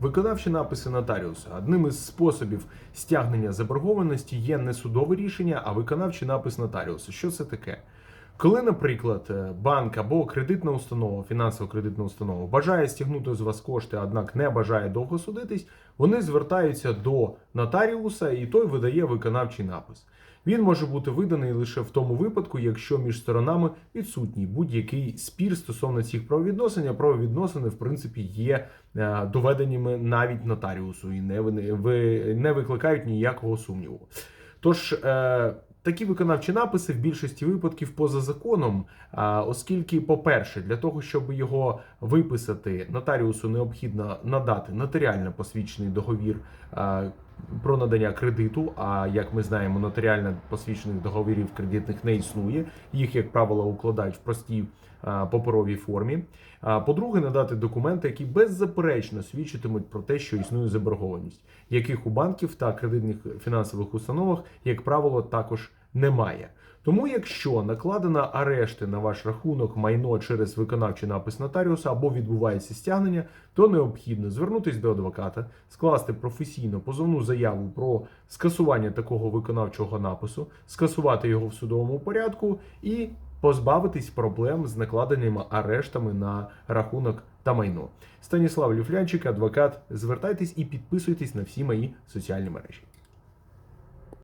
Виконавчі написи нотаріуса. Одним із способів стягнення заборгованості є не судове рішення, а виконавчий напис нотаріуса. Що це таке? Коли, наприклад, е, банк або кредитна установа, фінансово-кредитна установа бажає стягнути з вас кошти, однак не бажає довго судитись, вони звертаються до нотаріуса, і той видає виконавчий напис. Він може бути виданий лише в тому випадку, якщо між сторонами відсутній будь-який спір стосовно цих правовідносин, а правовідносини, в принципі, є е, доведеними навіть нотаріусу і не, викликають ніякого сумніву. Тож е, такі виконавчі написи в більшості випадків поза законом, оскільки, по-перше, для того, щоб його виписати, нотаріусу необхідно надати нотаріально посвідчений договір. Про надання кредиту, а як ми знаємо, нотаріально посвідчених договорів кредитних не існує. Їх, як правило, укладають в простій паперовій формі. А по-друге, надати документи, які беззаперечно свідчитимуть про те, що існує заборгованість, яких у банків та кредитних фінансових установах, як правило, також немає. Тому, якщо накладено арешти на ваш рахунок майно через виконавчий напис нотаріуса або відбувається стягнення, то необхідно звернутися до адвоката, скласти професійно позовну заяву про скасування такого виконавчого напису, скасувати його в судовому порядку і позбавитись проблем з накладеними арештами на рахунок та майно. Станіслав Люфлянчик, адвокат. Звертайтесь і підписуйтесь на всі мої соціальні мережі.